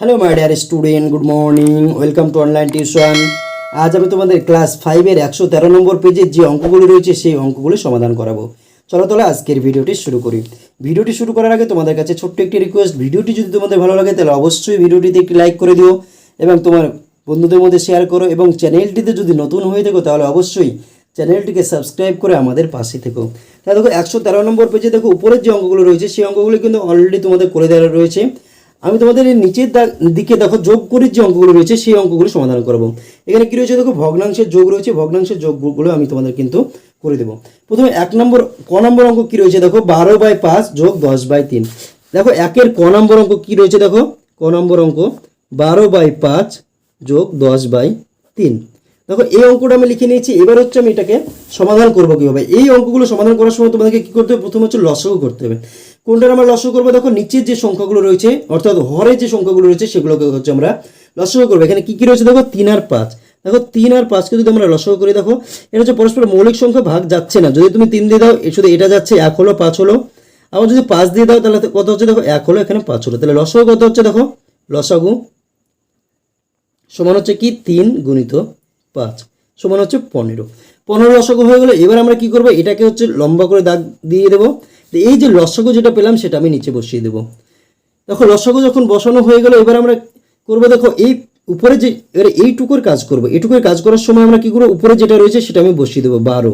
Hello my dear student good morning welcome to online tuition আজ আমি তোমাদের class ফাইভের একশো তেরো নম্বর পেজের যে অঙ্কগুলি রয়েছে, সেই অঙ্কগুলি সমাধান করাবো। চলো তাহলে আজকের ভিডিওটি শুরু করি। ভিডিওটি শুরু করার আগে তোমাদের কাছে ছোট্ট একটি রিকোয়েস্ট ভিডিওটি যদি তোমাদের ভালো লাগে, তাহলে অবশ্যই ভিডিওটিতে একটি লাইক করে দিও এবং তোমার বন্ধুদের মধ্যে শেয়ার করো এবং চ্যানেলটিতে যদি নতুন হয়ে থাকো, তাহলে অবশ্যই চ্যানেলটিকে সাবস্ক্রাইব করে আমাদের পাশে থেকো। তাহলে দেখো, একশো তেরো নম্বর পেজে দেখো, উপরের যে অঙ্কগুলো রয়েছে, সেই অঙ্কগুলো কিন্তু অলরেডি তোমাদের করে দেওয়া রয়েছে। আমি তোমাদের এই নিচের দিকে দেখো যোগ করে যে অঙ্কগুলো রয়েছে, সেই অঙ্কগুলো সমাধান করব। এখানে কি রয়েছে দেখো? ভগ্নাংশের যোগ রয়েছে, ভগ্নাংশের যোগগুলো আমি তোমাদের কিন্তু করে দেবো। প্রথমে এক নম্বর, ক নম্বর অঙ্ক কি রয়েছে দেখো? বারো বাই পাঁচ যোগ দশ বাই তিন। দেখো, একের ক নম্বর অঙ্ক কি রয়েছে দেখো? ক নম্বর অঙ্ক, বারো বাই পাঁচ যোগ দশ বাই তিন। দেখো, এই অঙ্কটা আমি লিখে নিয়েছি। এবার হচ্ছে আমি এটাকে সমাধান করব কীভাবে? এই অঙ্কগুলো সমাধান করার সময় তোমাদেরকে কী করতে হবে? প্রথমে হচ্ছে লসও করতে হবে। কোনটার আমরা লসগু করব? দেখো, নিচের যে সংখ্যাগুলো রয়েছে, অর্থাৎ হরের যে সংখ্যাগুলো রয়েছে, সেগুলোকে হচ্ছে আমরা লসগু করব। এখানে কী কী রয়েছে? দেখো, তিন আর পাঁচ। দেখো, তিন আর পাঁচকে যদি আমরা লসগু করি, দেখো, এটা হচ্ছে পরস্পর মৌলিক সংখ্যা ভাগ যাচ্ছে না। যদি তুমি তিন দিয়ে দাও শুধু এটা যাচ্ছে, এক হলো, পাঁচ হলো। আবার যদি পাঁচ দিয়ে দাও, তাহলে কত হচ্ছে? দেখো, এক হলো, এখানে পাঁচ হলো। তাহলে লসগু কত হচ্ছে? দেখো, লসাগু সমান হচ্ছে কি? তিন গুণিত পাঁচ সমান হচ্ছে পনেরো। পনেরো লসগু হয়ে গেলো এবার আমরা কি করব? এটাকে হচ্ছে লম্বা করে দাগ দিয়ে দেবো। তো এই যে লসগু যেটা পেলাম, সেটা আমি নিচে বসিয়ে দেবো। দেখো লসগু যখন বসানো হয়ে গেল, এবার আমরা করব, দেখো, এই উপরে যে, এবারে এইটুকুর কাজ করব। এইটুকুর কাজ করার সময় আমরা কি করব? উপরে যেটা রয়েছে, সেটা আমি বসিয়ে দেবো, বারো।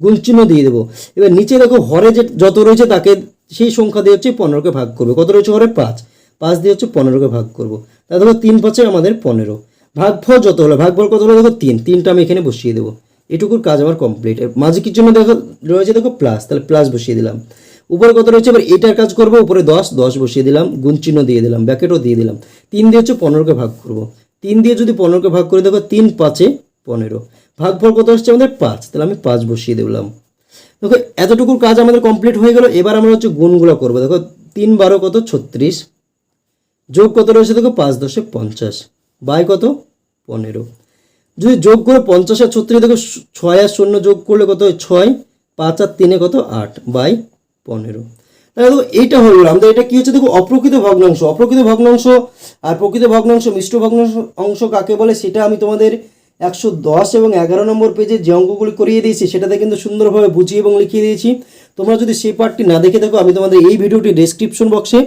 গুণচিহ্ন দিয়ে দেবো। এবার নিচে, দেখো, হরে যে, যত রয়েছে, তাকে সেই সংখ্যা দিয়ে হচ্ছে পনেরোকে ভাগ করব। কত রয়েছে? হরে পাঁচ। পাঁচ দিয়ে হচ্ছে পনেরোকে ভাগ করব। তা দেখো তিন পাঁচে আমাদের পনেরো। ভাগফল যত হলো, ভাগফল কত হলো? দেখো, তিন। তিনটা আমি এখানে বসিয়ে দেবো। এটুকুর কাজ আমার কমপ্লিট মাঝে কি জন্য দেখো, রয়েছে? দেখো প্লাস তাহলে প্লাস বসিয়ে দিলাম। উপরে কত রয়েছে? এবার এটার কাজ করব, উপরে দশ দশ বসিয়ে দিলাম, গুণ চিহ্ন দিয়ে দিলাম, ব্যাকেটও দিয়ে দিলাম। তিন দিয়ে হচ্ছে পনেরোকে ভাগ করব। তিন দিয়ে যদি পনেরোকে ভাগ করে, দেখো তিন পাঁচে পনেরো। ভাগ ভাগফল কত হচ্ছে আমাদের? পাঁচ। তাহলে আমি পাঁচ বসিয়ে দিলাম। দেখো, এতটুকুর কাজ আমাদের কমপ্লিট হয়ে গেল। এবার আমরা হচ্ছে গুণগুলো করব। দেখো, তিন বারো কত? ছত্রিশ। যোগ কত রয়েছে? দেখো, পাঁচ দশে পঞ্চাশ। বাই কত? পনেরো। যদি যোগ করে পঞ্চাশ আর ছত্রিশ, দেখো, ছয় আর শূন্য যোগ করলে কত ছয়। পাঁচ আর তিনে কত? আট। বাই পনেরো। দেখো, এইটা হলো আমাদের এটা কি হচ্ছে? দেখো, অপ্রকৃত ভগ্নাংশ। অপ্রকৃত ভগ্নাংশ আর প্রকৃত ভগ্নাংশ মিশ্র ভগ্নাংশ, অংশ কাকে বলে? সেটা আমি তোমাদের একশো দশ এবং এগারো নম্বর পেজে যে অঙ্কগুলি করিয়ে দিয়েছি, সেটাতে কিন্তু সুন্দরভাবে বুঝিয়ে এবং লিখিয়ে দিয়েছি। তোমরা যদি সেই পার্টটি না দেখে থাকো, আমি তোমাদের এই ভিডিওটি ডেসক্রিপশন বক্সে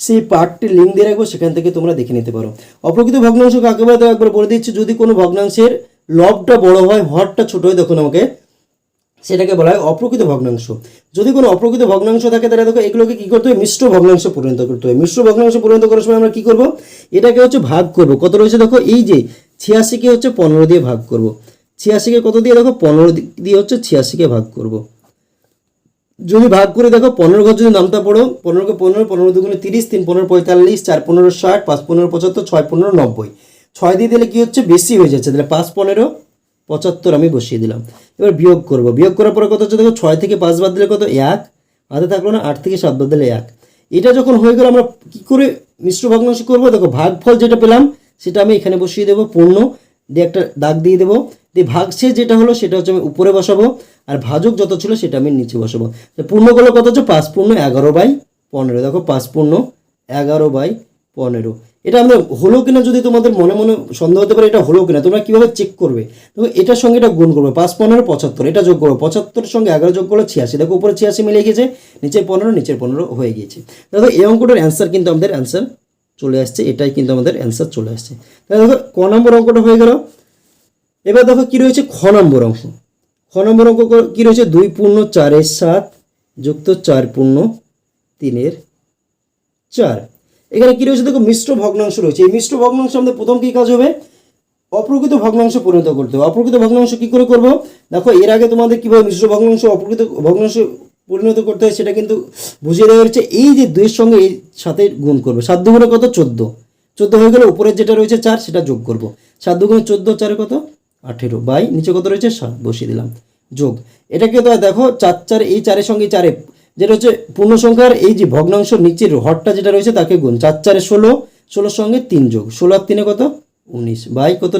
সেই পার্টটির লিঙ্ক দিয়ে রাখব, সেখান থেকে তোমরা দেখে নিতে পারো। অপ্রকৃত ভগ্নাংশ কাকে বলে? তো একবার বলে দিচ্ছি, যদি কোনো ভগ্নাংশের লবটা বড় হয়, হরটা ছোট হয় দেখুন আমাকে সেটাকে বলা হয় অপ্রকৃত ভগ্নাংশ। যদি কোনো অপ্রকৃত ভগ্নাংশ থাকে, তাহলে দেখো এগুলোকে কী করতে হবে? মিশ্র ভগ্নাংশ পরিণত করতে হবে। মিশ্র ভগ্নাংশ পরিণত করার সময় আমরা কী করব? এটাকে হচ্ছে ভাগ করব। কত রয়েছে দেখো? এই যে ছিয়াশিকে হচ্ছে পনেরো দিয়ে ভাগ করব। ছিয়াশিকে কত দিয়ে? দেখো, পনেরো দিয়ে হচ্ছে ছিয়াশিকে ভাগ করব। যদি ভাগ করে দেখো, পনেরো ঘর যদি নামতা পড়ো, পনেরোকে পনেরো পনেরো দুগুণে তিরিশ, তিন পনেরো পঁয়তাল্লিশ, চার পনেরো ষাট, পাঁচ পনেরো পঁচাত্তর, ছয় পনেরো নব্বই। ছয় দিয়ে দিলে কি হচ্ছে? বেশি হয়ে যাচ্ছে। তাহলে পাঁচ পনেরো পঁচাত্তর আমি বসিয়ে দিলাম। এবার বিয়োগ করব। বিয়োগ করার পরে কত হচ্ছে? দেখো ছয় থেকে পাঁচ বাদ দিলে কত? এক। হাতে থাকল না, আট থেকে সাত বাদ দিলে এক। এটা যখন হয়ে গেল, আমরা কি করে মিশ্র ভগ্নাংশ করব? দেখো ভাগফল যেটা পেলাম, সেটা আমি এখানে বসিয়ে দেবো, পূর্ণ। দিয়ে একটা দাগ দিয়ে দেবো। দিয়ে ভাগশেষ যেটা হলো, সেটা হচ্ছে আমি উপরে বসাবো, আর ভাজক যত ছিল, সেটা আমি নিচে বসাবো। তো পূর্ণগুলো কত হচ্ছে? পাঁচ পূর্ণ এগারো বাই পনেরো। দেখো পাঁচ পূর্ণ এগারো বাই পনেরো। এটা আমরা হলো কিনা যদি তোমাদের মনে মনে সন্দেহ হতে পারে, এটা হলো কিনা, তোমরা কীভাবে চেক করবে? দেখো, এটার সঙ্গে এটা গুণ করবে, পাঁচ, পনেরো, পঁচাত্তর, এটা যোগ করব পঁচাত্তরের সঙ্গে এগারো যোগ করলে ছিয়াশি। দেখো, উপরে ছিয়াশি মিলে গিয়েছে নিচের পনেরো নিচের পনেরো হয়ে গিয়েছে। দেখো, এই অঙ্কটার অ্যান্সার কিন্তু আমাদের অ্যান্সার চলে আসছে, এটাই কিন্তু আমাদের অ্যান্সার চলে আসছে। তাহলে দেখো, ক নম্বর অঙ্কটা হয়ে গেল। এবার দেখো, কী রয়েছে খ নম্বর অংশ? খ নম্বর অঙ্ক কী রয়েছে? দুই পূর্ণ চারের সাত যুক্ত চার পূর্ণ তিনের চার। এখানে কি রয়েছে? দেখো, মিশ্র ভগ্নাংশ রয়েছে। এই মিশ্র ভগ্নাংশ আমাদের প্রথম কি কাজ হবে? অপ্রকৃত ভগ্নাংশ পরিণত করতে হবে। অপ্রকৃত ভগ্নাংশ কি করে করব? দেখো, এর আগে তোমাদের কীভাবে মিশ্র ভগ্নাংশ, অপ্রকৃত ভগ্নাংশ পরিণত করতে হয় সেটা কিন্তু বুঝিয়ে দেওয়া হচ্ছে এই যে দুইয়ের সঙ্গে এই সাথে গুণ করবে। সাত দুগুণে কত? চোদ্দ। চোদ্দ হয়ে গেলে উপরের যেটা রয়েছে চার, সেটা যোগ করব। সাত দুগুণে চোদ্দ, চারে কত? আঠেরো। বাই, নিচে কত রয়েছে? সাত। বসিয়ে দিলাম। যোগ। এটাকে তো দেখো, চার চার, এই চারের সঙ্গে চারে যেটা হচ্ছে পূর্ণ সংখ্যার এই যে ভগ্নাংশ নিচের হরটা যেটা রয়েছে তাকে গুণ চার চারে ষোলো, ষোলোর সঙ্গে তিন যোগ। ষোলো আর তিনে কত? উনিশ। বাই কত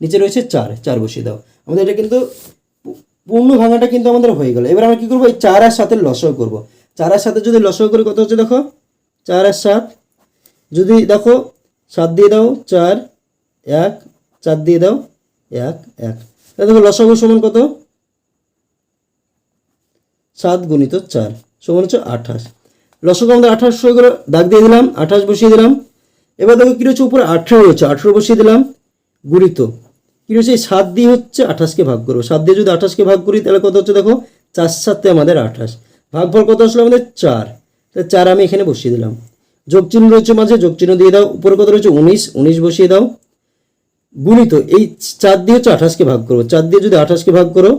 নিচে রয়েছে চার। চার বসিয়ে দাও। আমাদের এটা কিন্তু পূর্ণ ভাঙাটা কিন্তু আমাদের হয়ে গেল। এবার আমরা কী করব? এই চার আর সাথে লসও করব। চার আর সাথে যদি লসও করি কত হচ্ছে দেখো? চার আর সাত। যদি দেখো, সাত দিয়ে দাও, চার, এক, চার দিয়ে দাও, এক এক। দেখো লসাগু সমান কত? সাত গুণিত চার, সমান হচ্ছে আঠাশ। লসাগু আমাদের আঠাশ গেলো দাগ দিয়ে দিলাম, আঠাশ বসিয়ে দিলাম। এবার দেখো কী রয়েছে, উপরে আঠেরো রয়েছে, আঠেরো বসিয়ে দিলাম, গুণিত। কী রয়েছে, এই সাত দিয়ে হচ্ছে আঠাশকে ভাগ করব। সাত দিয়ে যদি আঠাশকে ভাগ করি, তাহলে কত হচ্ছে দেখো, চার সাতে আমাদের আঠাশ। ভাগফল কত আসলো আমাদের চার। তাহলে চার আমি এখানে বসিয়ে দিলাম। যোগ চিহ্ন রয়েছে মাঝে যোগ চিহ্ন দিয়ে দাও, উপরে কত রয়েছে, উনিশ উনিশ বসিয়ে দাও। গুণিত, এই চার দিয়ে হচ্ছে আঠাশকে ভাগ করো চার দিয়ে যদি আঠাশকে ভাগ করো,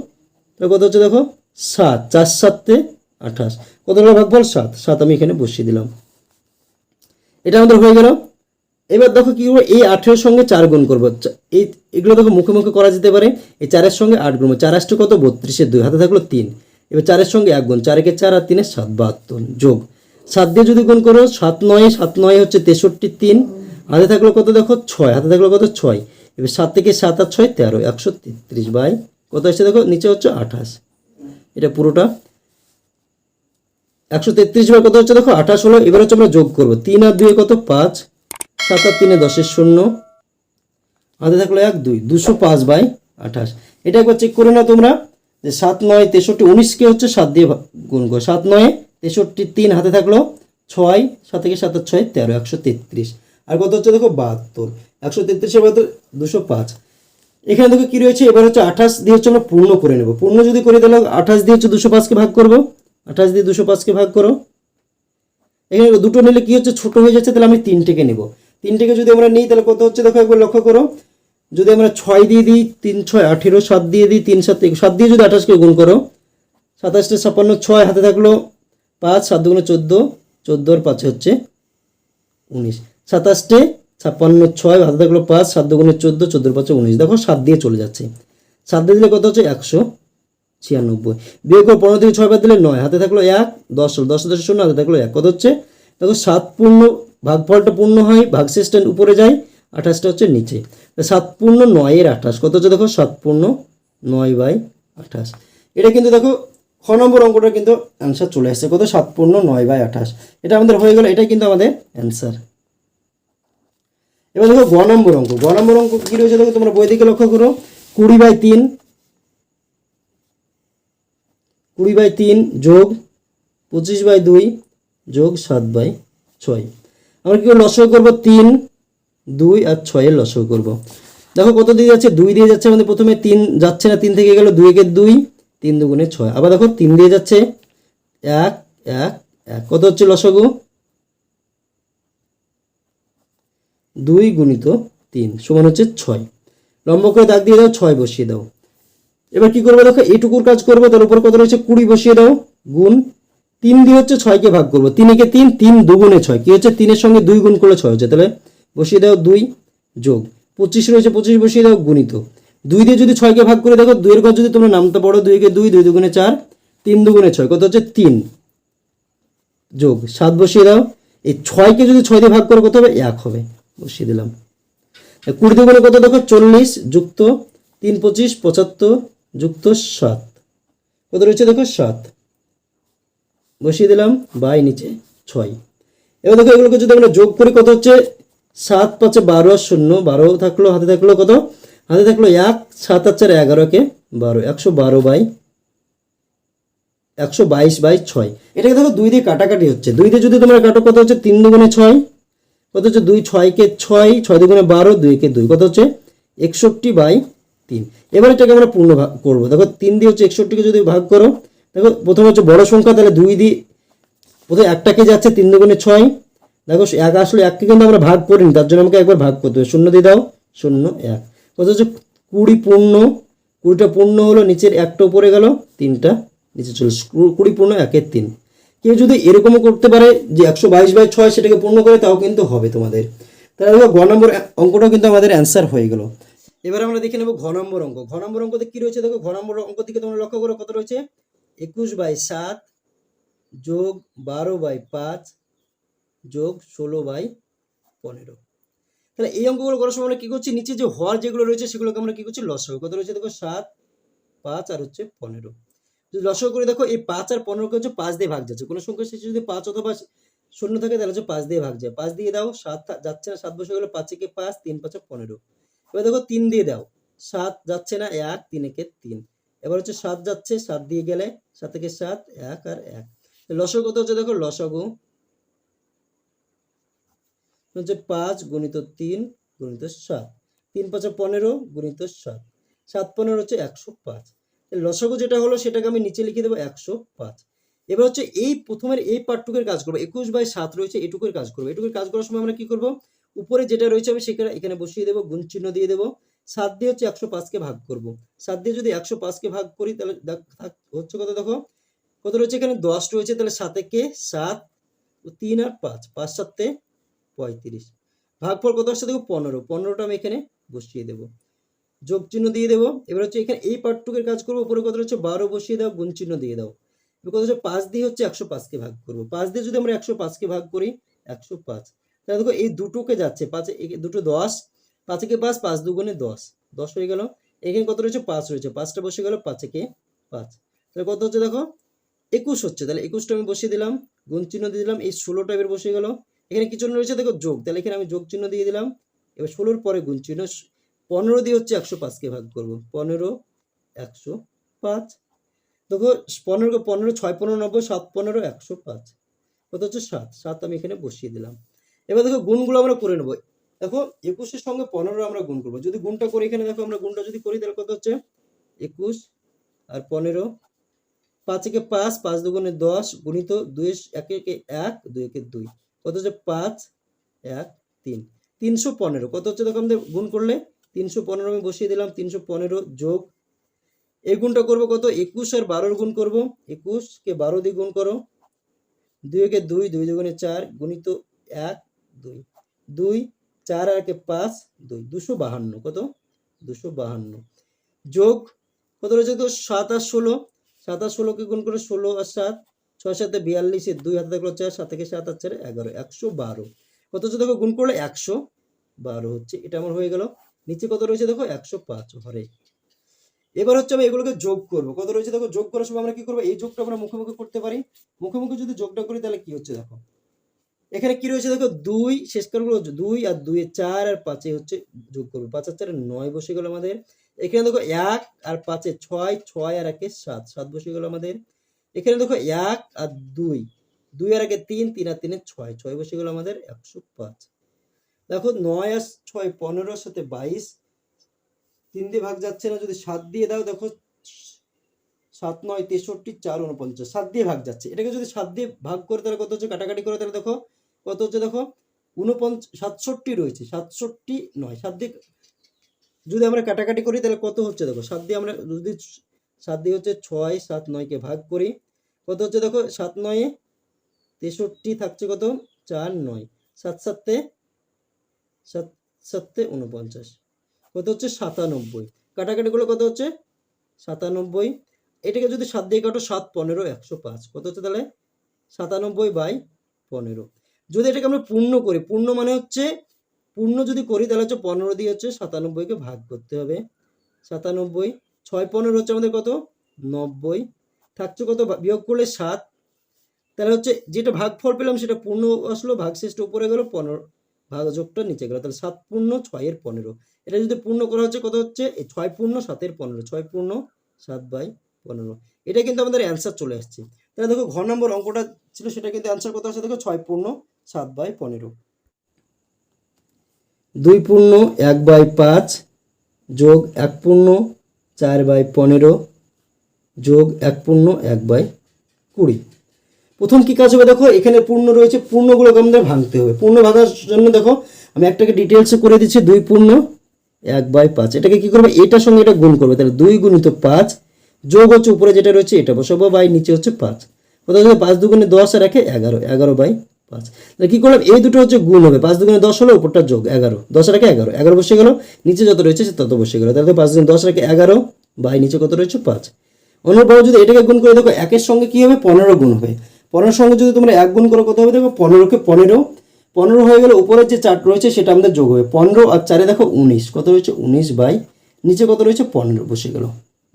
তাহলে কত হচ্ছে দেখো সাত, চার, সাতে আঠাশ। কত হলো ভাগফল? সাত। সাত আমি এখানে বসিয়ে দিলাম। এটা আমাদের হয়ে গেল। এবার দেখো কি করব এই আঠেরোর সঙ্গে চার গুণ করব। এই এগুলো দেখো মুখে মুখে করা যেতে পারে। এই চারের সঙ্গে আট গুণ চার আসছে কত? বত্রিশের দুই। হাতে থাকল তিন। এবার চারের সঙ্গে এক গুণ। চারেকে চার আর তিনের সাত, বাহাত্তর। যোগ। সাত দিয়ে যদি গুণ করো, সাত নয় সাত নয় হচ্ছে তেষট্টি তিন। হাতে থাকল কত দেখো? ছয়। হাতে থাকল কত? ছয়। এবার সাত থেকে সাত আর ছয় তেরো। একশো তেত্রিশ বাই কত আসছে দেখো? নিচে হচ্ছে আঠাশ। এটা পুরোটা। একশো তেত্রিশ বার কত হচ্ছে দেখো? আঠাশ হলো, এবার হচ্ছে আমরা যোগ করব। তিন আর দুই কত? পাঁচ। সাত আর তিনে দশের শূন্য। হাতে থাকল এক, দুই। দুশো পাঁচ বাই আঠাশ। এটা একবার চেক করে নাও তোমরা যে সাত, নয়, তেষট্টি, উনিশকে হচ্ছে সাত দিয়ে গুণ করো। সাত, নয়, তেষট্টি, তিন হাতে থাকল ছয়, সাত থেকে সাত ছয় তেরো, একশো তেত্রিশ। আর কত হচ্ছে দেখো? বাহাত্তর। একশো তেত্রিশের বাহাত্তর দুশো পাঁচ। এখানে দেখো কি রয়েছে? এবার হচ্ছে আঠাশ দিয়ে হচ্ছে আমরা পূর্ণ করে নেব। পূর্ণ যদি করে তাহলে আঠাশ দিয়ে হচ্ছে দুশো পাঁচকে ভাগ করব। আঠাশ দিয়ে দুশো পাঁচকে ভাগ করো। এখানে দুটো নিলে কি হচ্ছে? ছোট হয়ে যাচ্ছে, তাহলে আমি তিনটেকে নেব। তিনটেকে যদি আমরা নিই, তাহলে কত হচ্ছে? দেখো একবার লক্ষ্য করো। যদি আমরা ছয় দিয়ে দিই, তিন ছয়, আঠেরো, সাত দিয়ে দিই, তিন সাত সাত দিয়ে যদি আঠাশকে গুণ করো সাতাশটা ছাপ্পান্ন, ছয় হাতে থাকল পাঁচ, সাত দুগুণে চোদ্দ, চোদ্দোর পাঁচে হচ্ছে উনিশ। সাতাশটে ছাপ্পান্ন ছয় হাতে থাকল পাঁচ, সাত দুগুণে চোদ্দ, চোদ্দোর পাঁচে উনিশ। দেখো, সাত দিয়ে চলে যাচ্ছে। সাত দিয়ে দিলে কত হচ্ছে? একশো ছিয়ানব্বই। বিয়োগ করে পনেরো থেকে ছয় বাদ দিলে নয়। হাতে থাকল এক, দশ দশ দশ শূন্য, হাতে থাকল এক। কত হচ্ছে? দেখো, সাত পূর্ণ, ভাগফলটা পূর্ণ হয় ভাগ ভাগশেষটা উপরে যায়, আঠাশটা হচ্ছে নিচে। সাত পূর্ণ নয়ের আঠাশ। কত হচ্ছে? দেখো, সাত পূর্ণ নয় বাই আঠাশ। এটা কিন্তু দেখো, খ নম্বর অঙ্কটা কিন্তু অ্যান্সার চলে আসছে কত? সাত পূর্ণ নয় বাই আঠাশ। এটা আমাদের হয়ে গেল, এটাই কিন্তু আমাদের অ্যান্সার এবার দেখো গ নম্বর অঙ্ক। গ নম্বর অঙ্ক কী রয়েছে দেখো? তোমরা বই দিকে লক্ষ্য করো। কুড়ি বাই তিন কুড়ি বাই তিন যোগ পঁচিশ বাই দুই যোগ সাত বাই ছয়। আমরা কী লসও করব তিন, দুই আর ছয়ের লসও করব। দেখো কত দিয়ে যাচ্ছে? দুই দিয়ে যাচ্ছে আমাদের প্রথমে তিন যাচ্ছে না, তিন থেকে গেল দুই একের দুই, তিন দুগুণে ছয়। আবার দেখো তিন দিয়ে যাচ্ছে, এক এক এক। কত হচ্ছে লসগু? দুই গুণিত তিন সমান হচ্ছে ছয়। লম্ব করে দাগ দিয়ে দাও, ছয় বসিয়ে দাও। এবার কি করব দেখো, এইটুকুর কাজ করব, তার উপর কত রয়েছে? কুড়ি বসিয়ে দাও। গুণ তিন দিয়ে হচ্ছে ছয়কে ভাগ করব। তিনেকে তিন তিন দুগুণে ছয়। কি হচ্ছে? তিনের সঙ্গে দুই গুণ করলে ছয় হচ্ছে। তাহলে বসিয়ে দাও দুই যোগ। পঁচিশ রয়েছে, পঁচিশ বসিয়ে দাও গুণিত। দুই দিয়ে যদি ছয়কে ভাগ করে দেখো, দুইয়ের ঘর যদি তোমরা নামতে পড়ো দুইকে দুই দুই দুগুণে চার, তিন দুগুণে ছয়। কত হচ্ছে? তিন। যোগ, সাত বসিয়ে দাও। এই ছয়কে যদি ছয় দিয়ে ভাগ করো, কত হবে? এক হবে। বসিয়ে দিলাম। কুড়ি দুগুণে কত দেখো? চল্লিশ যুক্ত তিন পঁচিশ, পঁচাত্তর যুক্ত সাত। কত রয়েছে দেখো? সাত। বসিয়ে দিলাম বাই নিচে ছয়। এবার দেখো এগুলোকে যদি আমরা যোগ করি, কত হচ্ছে? সাত পাঁচে বারো আর শূন্য। বারো থাকল, হাতে থাকল কত? হাতে থাকল এক, সাত আর চার এগারোকে বারো। একশো বারো বাই একশো বাইশ বাই ছয়। এটাকে দেখো দুই দিয়ে কাটাকাটি হচ্ছে। দুই দিয়ে যদি তোমরা কাটো, কত হচ্ছে? তিন দুগুণে ছয়। কত হচ্ছে দুই ছয়কে ছয় ছয় দুগুণে বারো দুইকে দুই, কত হচ্ছে একষট্টি বাই তিন। এবার এটাকে আমরা পূর্ণ ভাগ করব। দেখো তিন দিয়ে হচ্ছে একষট্টিকে যদি ভাগ করো, দেখো প্রথমে হচ্ছে বড় সংখ্যা, তাহলে দুই দিয়ে প্রথমে একটাকে যাচ্ছে তিন দুগুণে ছয়। দেখো এক আসলে এককে কিন্তু আমরা ভাগ করিনি, তার জন্য আমাকে একবার ভাগ করতে হবে। শূন্য দিয়ে দাও, শূন্য, এক। কত হচ্ছে কুড়ি পূর্ণ, কুড়িটা পূর্ণ হলো, নিচের একটা উপরে গেল, তিনটা নিচে চলে কুড়ি পূর্ণ, একের তিন। কেউ যদি এরকমও করতে পারে যে একশো বাইশ বাই ছয় সেটাকে পূর্ণ করে, তাও কিন্তু হবে তোমাদের। তাহলে দেখো, ঘ নম্বর অঙ্কটাও কিন্তু আমাদের অ্যান্সার হয়ে গেল। এবার আমরা দেখে নেব ঘ নম্বর অঙ্ক। ঘ নম্বর অঙ্কতে কী রয়েছে? দেখো, ঘ নম্বর অঙ্ক থেকে তোমরা লক্ষ্য করো কত রয়েছে? একুশ বাই সাত যোগ বারো বাই পাঁচ যোগ ষোলো বাই পনেরো। তাহলে এই অঙ্কগুলো করার সময় আমরা কী করছি? নিচে যে হর যেগুলো রয়েছে, সেগুলোকে আমরা কী করছি? লসাগু। কত রয়েছে? দেখো, সাত, পাঁচ আর হচ্ছে পনেরো। যদি করে দেখো, এই পাঁচ আর পনেরোকে হচ্ছে পাঁচ দিয়ে ভাগ যাচ্ছে। কোনো সংখ্যা শেষে যদি পাঁচ অথবা শূন্য থাকে, তাহলে হচ্ছে পাঁচ দিয়ে ভাগ যায়। পাঁচ দিয়ে দাও, সাত যাচ্ছে না, সাত বসে গেলে, পাঁচ একে পাঁচ, তিন পাঁচে পনেরো। এবার দেখো, তিন দিয়ে দাও। সাত যাচ্ছে না, এক, তিন একে তিন। এবার হচ্ছে সাত যাচ্ছে, সাত দিয়ে গেলে সাত থেকে সাত, এক আর এক। লসগু কত হচ্ছে দেখো, লসগু হচ্ছে পাঁচ গুণিত তিন গুণিত সাত। তিন পাঁচে পনেরো গুণিত সাত। সাত পনেরো হচ্ছে একশো পাঁচ। লসগু যেটা হলো, সেটাকে আমি নিচে লিখে দেবো একশো পাঁচ। এবার হচ্ছে এই প্রথমের এই পার্টটুকের কাজ করব। একুশ বাই সাত রয়েছে, এটুকুর কাজ করব। এটুকুর কাজ করার সময় আমরা কি করব? উপরে যেটা রয়েছে আমি সেখানে, এখানে বসিয়ে দেবো, গুণ চিহ্ন দিয়ে দেবো। সাত দিয়ে হচ্ছে একশো পাঁচকে ভাগ করব। সাত দিয়ে যদি একশো পাঁচকে ভাগ করি, তাহলে হচ্ছে কত দেখো? কত রয়েছে এখানে? দশ রয়েছে, তাহলে সাতে কে? সাত, তিন আর পাঁচ পাঁচ সাতে পঁয়ত্রিশ। ভাগফল কত আসছে দেখো? পনেরো। পনেরোটা আমি এখানে বসিয়ে দেবো। যোগ চিহ্ন দিয়ে দেবো। এবার হচ্ছে এখানে এই পার্টটুকের কাজ করব। উপরে কত হচ্ছে বারো বসিয়ে দাও, গুণ চিহ্ন দিয়ে দাও। এবার কত হচ্ছে পাঁচ দিয়ে হচ্ছে একশো পাঁচকে ভাগ করব। পাঁচ দিয়ে যদি আমরা একশো পাঁচকে ভাগ করি, একশো পাঁচ। তাহলে দেখো এই দুটোকে যাচ্ছে, পাঁচে দুটো দশ পাঁচেকে পাঁচ পাঁচ দুগুণে দশ। দশ হয়ে গেল। এখানে কত রয়েছে? পাঁচ রয়েছে। পাঁচটা বসে গেল পাঁচেকে পাঁচ। তাহলে কত হচ্ছে দেখো? একুশ হচ্ছে। তাহলে একুশটা আমি বসিয়ে দিলাম, গুণ চিহ্ন দিয়ে দিলাম, এই ষোলোটা এবার বসে গেল। এখানে কিছু রয়েছে? দেখো যোগ। তাহলে এখানে আমি যোগ চিহ্ন দিয়ে দিলাম। এবার ষোলোর পরে গুণ চিহ্ন পনেরো দিয়ে হচ্ছে একশো পাঁচকে ভাগ করব। পনেরো, একশো পাঁচ। দেখো, পনেরো পনেরো, ছয়, পনেরো, নব্বই, সাত, পনেরো, একশো পাঁচ। কত হচ্ছে সাত? সাত আমি এখানে বসিয়ে দিলাম। এবার দেখো, গুণগুলো আমরা করে নেব। দেখো, একুশের সঙ্গে পনেরো আমরা গুণ করব। যদি গুণটা করি এখানে, দেখো, আমরা গুণটা যদি করি, তাহলে কত হচ্ছে? একুশ আর পনেরো। পাঁচ একে পাঁচ পাঁচ দুগুণে দশ, গুণিত দুই একে একে এক, দুই একে দুই। কত হচ্ছে? পাঁচ, এক, তিন। তিনশো পনেরো। কত হচ্ছে? দেখো, আমাদের গুণ করলে তিনশো পনেরো আমি বসিয়ে দিলাম, তিনশো পনেরো যোগ। এই গুণটা করব কত? একুশ আর বারোর গুণ করব। একুশকে বারো দিয়ে গুণ করো। দুই একে দুই দুই দুগুণে চার, গুণিত এক, দুই। দুই, চার আর একে পাঁচ, দুই। দুশো বাহান্ন, কত? দুশো বাহান্ন। যোগ কত রয়েছে তো? সাত আর ষোলো। সাত আর ষোলোকে গুণ করে ষোলো আর সাত। ছয় সাথে বিয়াল্লিশে দুই হাতে দেখল চার, সাত থেকে সাত আর চারে এগারো। একশো বারো। কত দেখো? গুণ করলে একশো বারো হচ্ছে। এটা আমার হয়ে গেল। নিচে কত রয়েছে দেখো? একশো পাঁচ হরে এবার হচ্ছে আমি এগুলোকে যোগ করব। কত রয়েছে দেখো? যোগ করার সময় আমরা কি করব? এই যোগটা আমরা মুখে মুখে করতে পারি। মুখে মুখে যদি যোগটা করি, তাহলে কি হচ্ছে দেখো? এখানে কি রয়েছে দেখো? দুই, শেষ করব দুই, আর দুই চার, আর পাঁচে হচ্ছে যোগ করব। পাঁচ আর চারে নয় বসে গেল আমাদের। এখানে দেখো এক, আর পাঁচে ছয় ছয় আর একে সাত। সাত বসে গেল আমাদের। এখানে দেখো এক আর দুই। দুই আর একে তিন তিন আর তিনে ছয়। ছয় বসে গেল আমাদের একশো পাঁচ। দেখো নয় আর ছয় পনেরোর সাথে বাইশ, তিন দিয়ে ভাগ যাচ্ছে না, যদি সাত দিয়ে দাও, দেখো সাত, নয়, তেষট্টি, চার, উনপঞ্চাশ, সাত দিয়ে ভাগ যাচ্ছে। এটাকে যদি সাত দিয়ে ভাগ করে তাহলে কত হচ্ছে? কাটাকাটি করে তাহলে দেখো কত হচ্ছে? দেখো উনপঞ্চ, সাতষট্টি রয়েছে, সাতষট্টি নয়, সাত দিয়ে যদি আমরা কাটাকাটি করি তাহলে কত হচ্ছে? দেখো সাত দিয়ে আমরা যদি সাত দিয়ে হচ্ছে ছয়, সাত, নয়কে ভাগ করি, কত হচ্ছে? দেখো সাত, নয়ে তেষট্টি থাকছে কত? চার, নয়, সাত, সাতে সাত, সাতে উনপঞ্চাশ কত হচ্ছে? সাতানব্বই। কাটাকাটি করলে কত হচ্ছে? সাতানব্বই। এটাকে যদি সাত দিয়ে কাটো, সাত, পনেরো, একশো পাঁচ। কত হচ্ছে তাহলে? সাতানব্বই বাই পনেরো। যদি এটাকে আমরা পূর্ণ করি, পূর্ণ মানে হচ্ছে, পূর্ণ যদি করি, তাহলে হচ্ছে পনেরো দিয়ে হচ্ছে সাতানব্বইকে ভাগ করতে হবে। সাতানব্বই, ছয়, পনেরো হচ্ছে আমাদের কত? নব্বই। থাকছে কত? বিয়োগ করলে সাত। তাহলে হচ্ছে যেটা ভাগফল পেলাম, সেটা পূর্ণ আসলো, ভাগশেষটা উপরে গেল, পনেরো। ভাগযোগটা নিচে গেল, তাহলে সাত পূর্ণ ছয়ের পনেরো। এটা যদি পূর্ণ করা হচ্ছে, কত হচ্ছে? এই ছয় পূর্ণ সাতের পনেরো, ছয় পূর্ণ সাত বাই পনেরো। এটা কিন্তু আমাদের অ্যান্সার চলে আসছে। তাহলে দেখো, ঘ নম্বর অঙ্কটা ছিল, সেটা কিন্তু অ্যান্সার কত আছে দেখো, ছয় পূর্ণ সাত বাই পনেরো। দুই পূর্ণ এক বাই পাঁচ যোগ এক পূর্ণ চার বাই পনেরো যোগ এক পূর্ণ এক বাই কুড়ি। প্রথম কি কাজ হবে দেখো? এখানে পূর্ণ রয়েছে পূর্ণগুলোকে আমাদের ভাঙতে হবে। পূর্ণ ভাঙার জন্য দেখো, আমি একটাকে ডিটেলসে করে দিচ্ছি, দুই পূর্ণ, এক বাই পাঁচ। এটাকে কি করবে? এটার সঙ্গে এটা গুণ করবে। তাহলে দুই গুণিত পাঁচ, যোগ হচ্ছে উপরে যেটা রয়েছে, এটা বসাবো, বাই নিচে হচ্ছে পাঁচ। কোথাও হচ্ছে পাঁচ দুগুণে দশ আর এগারো এগারো বাই পাঁচ। তাহলে কী করলাম? এই দুটো হচ্ছে গুণ হবে। পাঁচ দুগুণে দশ হলো উপরটা যোগ, এগারো। দশ আর একে এগারো। এগারো বসে গেল, নিচে যত রয়েছে সে তত বসে গেল। তাহলে পাঁচ দুগুণে দশ আর এগারো, বাই নিচে কত রয়েছে? পাঁচ। অনুরূপভাবে যদি এটাকে গুণ করে দেখো, একের সঙ্গে কী হবে? পনেরো গুণ হবে। পনেরোর সঙ্গে যদি তোমরা এক গুণ করো, কত হবে দেখো? পনেরোকে পনেরো। পনেরো হয়ে গেলে উপরের যে চার রয়েছে, সেটা আমাদের যোগ হবে। পনেরো আর চারে দেখো উনিশ। কত রয়েছে? উনিশ বাই, নিচে কত রয়েছে? পনেরো বসে গেল।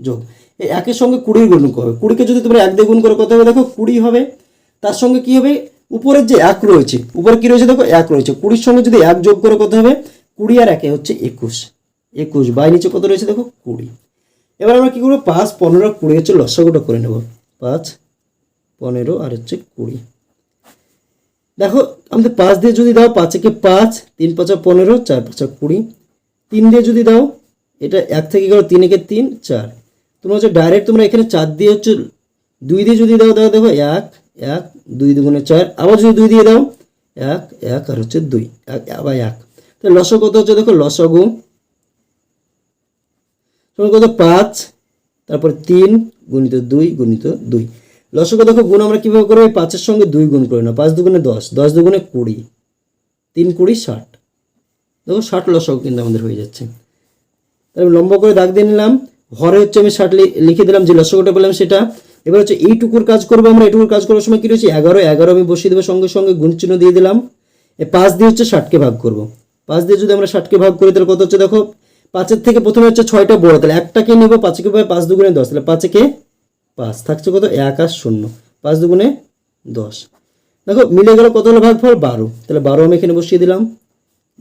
যোগ। এই একের সঙ্গে কুড়ির গুণ করবে কুড়িকে যদি তোমরা এক দিয়ে গুণ করো, কত হবে দেখো? কুড়ি হবে। তার সঙ্গে কি হবে? উপরের যে এক রয়েছে, উপরে কি রয়েছে দেখো? এক রয়েছে। কুড়ির সঙ্গে যদি এক যোগ করে, কত হবে? কুড়ি আর একে হচ্ছে একুশ। একুশ বাই নিচে কত রয়েছে দেখো? কুড়ি। এবার আমরা কী করব? পাঁচ, পনেরো, কুড়ি হচ্ছে লসাগুটা করে নেব। পাঁচ পনেরো আর হচ্ছে কুড়ি। দেখো, আমাদের পাঁচ দিয়ে যদি দাও পাঁচেকে পাঁচ, তিন পাঁচা পনেরো, চার পাঁচা কুড়ি। তিন দিয়ে যদি দাও, এটা এক থেকে গেল তিন একে তিন, চার। তোমরা হচ্ছে ডাইরেক্ট তোমরা এখানে চার দিয়ে হচ্ছে দুই দিয়ে যদি দাও দাও, দেখো, এক এক, দুই দুগুণে চার। আবার যদি দুই দিয়ে দাও, এক এক আর হচ্ছে দুই, এক, আবার এক। তাহলে লসক কত হচ্ছে? দেখো, লসগু। তোমার কত? পাঁচ, তারপর তিন গুণিত দুই গুণিত দুই। লসক দেখো গুণ আমরা কীভাবে করব? পাঁচের সঙ্গে দুই গুণ করি না পাঁচ দুগুণে দশ দশ দুগুণে কুড়ি, তিন কুড়ি ষাট। দেখো ষাট লসক কিন্তু আমাদের হয়ে যাচ্ছে। তাহলে লম্বা করে দাগ দিয়ে নিলাম। ঘরে হচ্ছে আমি ষাট লিখে দিলাম যে লসকটা পেলাম সেটা। এবার হচ্ছে এইটুকুর কাজ করব আমরা। এইটুকুর কাজ করার সময় কী রয়েছে? এগারো এগারো আমি বসিয়ে দেবো সঙ্গে সঙ্গে, গুণ চিহ্ন দিয়ে দিলাম। পাঁচ দিয়ে হচ্ছে ষাটকে ভাগ করব। পাঁচ দিয়ে যদি আমরা ষাটকে ভাগ করি, তাহলে কত হচ্ছে? দেখো, পাঁচের থেকে প্রথমে হচ্ছে ছয়টা বড়। তাহলে একটাকে নেব, পাঁচকে পাঁচ দুগুণে দশ। তাহলে পাঁচেকে পাঁচ থাকছে কত? এক আর শূন্য। পাঁচ দুগুণে দশ। দেখো, মিলে গেল কত হলো ভাগফল? বারো। তাহলে বারো আমি এখানে বসিয়ে দিলাম।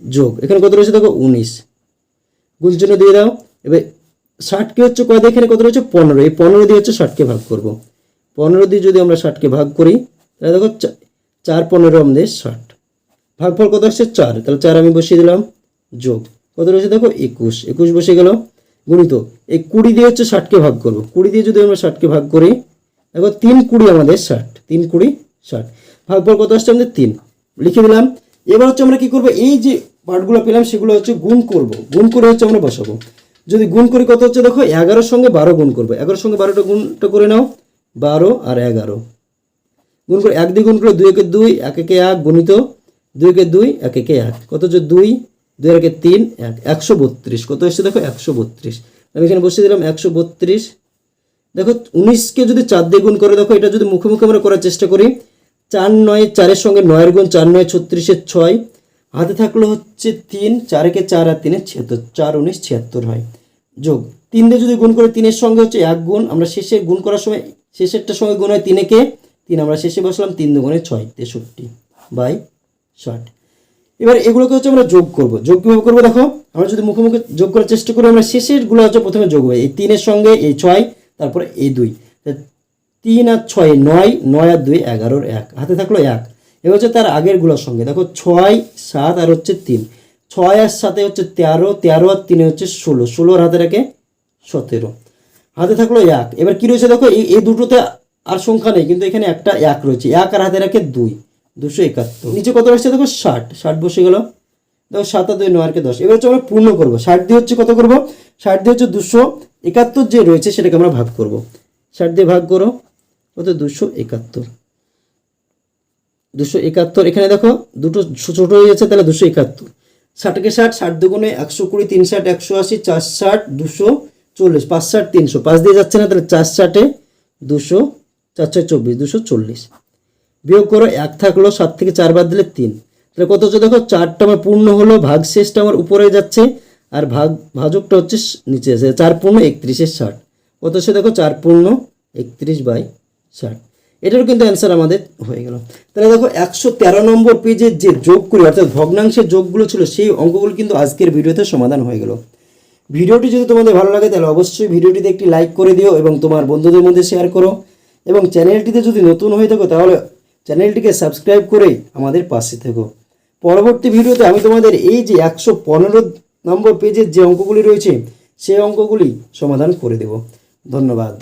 যোগ। এখানে কত রয়েছে? দেখো, উনিশ। গুণ চিহ্ন দিয়ে দাও। এবার ষাটকে হচ্ছে কয় এখানে কত রয়েছে? পনেরো। এই পনেরো দিয়ে হচ্ছে ষাটকে ভাগ করব। পনেরো দিয়ে যদি আমরা ষাটকে ভাগ করি, তাহলে দেখো চার পনেরো আমাদের ষাট। ভাগফল কত আসছে? চার। তাহলে চার আমি বসিয়ে দিলাম। যোগ। কত রয়েছে? দেখো, একুশ। একুশ বসে গেল। গুণিত, এই কুড়ি দিয়ে হচ্ছে ষাটকে ভাগ করব। কুড়ি দিয়ে যদি আমরা ষাটকে ভাগ করি, দেখো তিন কুড়ি আমাদের ষাট, তিন কুড়ি ষাট। ভাগফল কত আসছে আমাদের তিন। লিখে দিলাম। এবার হচ্ছে আমরা কি করব? এই যে পার্টগুলো পেলাম, সেগুলো হচ্ছে গুণ করব। গুণ করে হচ্ছে আমরা বসাবো। যদি গুণ করি কত হচ্ছে দেখো? এগারোর সঙ্গে বারো গুণ করব। এগারোর সঙ্গে বারোটা গুণটা করে নাও। বারো আর এগারো। গুণ করে এক দিয়ে গুণ করে দুই একে দুই, এক একে এক গুণিত। দুই একে দুই, এক একে এক। কত হচ্ছে? দুই। দুই একে তিন, এক, একশো বত্রিশ। কত এসছে দেখো? একশো বত্রিশ। আমি এখানে বসিয়ে দিলাম একশো বত্রিশ। দেখো, উনিশকে যদি চার দিয়ে গুণ করে, দেখো, এটা যদি মুখে মুখে আমরা করার চেষ্টা করি, চার নয়, চারের সঙ্গে নয়ের গুণ চার নয় ছত্রিশের ছয়। হাতে থাকল হচ্ছে তিন, চারেকে চার আর তিনে ছিয়াত্তর। চার, উনিশ, ছিয়াত্তর হয়। যোগ। তিন দিয়ে যদি গুণ করে, তিনের সঙ্গে হচ্ছে এক গুণ। আমরা শেষে গুণ করার সময়, শেষেরটার সঙ্গে গুণ হয় তিনেকে। তিন, আমরা শেষে বসলাম তিন দুগুণে ছয়, তেষট্টি বাই ষাট। এবার এগুলোকে হচ্ছে আমরা যোগ করব। যোগ কীভাবে করব দেখো? আমরা যদি মুখে মুখে যোগ করার চেষ্টা করি, আমরা শেষের শেষেরগুলো হচ্ছে প্রথমে যোগ হবে। এই তিনের সঙ্গে এই ছয়, তারপরে এই দুই। তিন আর ছয় নয় নয় আর দুই এগারোর এক। হাতে থাকল এক। এবার হচ্ছে তার আগের আগেরগুলোর সঙ্গে। দেখো, ছয়, সাত আর হচ্ছে তিন। ছয় আর সাথে হচ্ছে তেরো তেরো আর তিনে হচ্ছে ষোলো। ষোলোর হাতে রাখে সতেরো। হাতে থাকল এক। এবার কি রয়েছে দেখো, এই এই দুটোতে আর সংখ্যা নেই, কিন্তু এখানে একটা এক রয়েছে। এক আর হাতে রাখে দুই। দুশো একাত্তর। নিচে কত রয়েছে দেখো ষাট। ষাট বসে গেল। দেখো সাত আর দুই নয় আরকে দশ। এবার হচ্ছে আমরা পূর্ণ করব। ষাট দিয়ে হচ্ছে কত করব? ষাট দিয়ে হচ্ছে দুশো একাত্তর যে রয়েছে সেটাকে আমরা ভাগ করব। ষাট দিয়ে ভাগ করো। কত? দুশো একাত্তর। দুশো একাত্তর, এখানে দেখো দুটো ছোট হয়ে যাচ্ছে, তাহলে দুশো একাত্তর। ষাটকে ষাট ষাট দুগুণে একশো কুড়ি, তিন ষাট, একশো আশি, চার ষাট, দুশো চল্লিশ, পাঁচ ষাট, তিনশো। পাঁচ দিয়ে যাচ্ছে না, তাহলে চার ষাটে দুশো, চার ছয়, চব্বিশ, দুশো চল্লিশ। বিয়োগ করো এক থাকল সাত থেকে চার বাদ দিলে তিন। তাহলে কত হচ্ছে? দেখো চারটা আমার পূর্ণ হলো, ভাগ শেষটা আমার উপরে যাচ্ছে, আর ভাগ, ভাজকটা হচ্ছে নিচে আছে। চার পূর্ণ একত্রিশের ষাট। কত হচ্ছে? দেখো চার পূর্ণ একত্রিশ বাই ষাট। এটারও কিন্তু অ্যান্সার আমাদের হয়ে গেল। তাহলে দেখো একশো তেরো নম্বর পেজের যে যোগগুলো, অর্থাৎ ভগ্নাংশের যোগগুলো ছিল, সেই অঙ্কগুলো কিন্তু আজকের ভিডিওতে সমাধান হয়ে গেল। ভিডিওটি যদি তোমাদের ভালো লাগে, তাহলে অবশ্যই ভিডিওটিতে একটি লাইক করে দিও এবং তোমার বন্ধুদের মধ্যে শেয়ার করো। এবং চ্যানেলটিতে যদি নতুন হয়ে থাকো, তাহলে চ্যানেলটিকে সাবস্ক্রাইব করে আমাদের পাশে থেকো। পরবর্তী ভিডিওতে আমি তোমাদের এই যে একশো পনেরো নম্বর পেজের যে অঙ্কগুলি রয়েছে, সেই অঙ্কগুলি সমাধান করে দেব। ধন্যবাদ।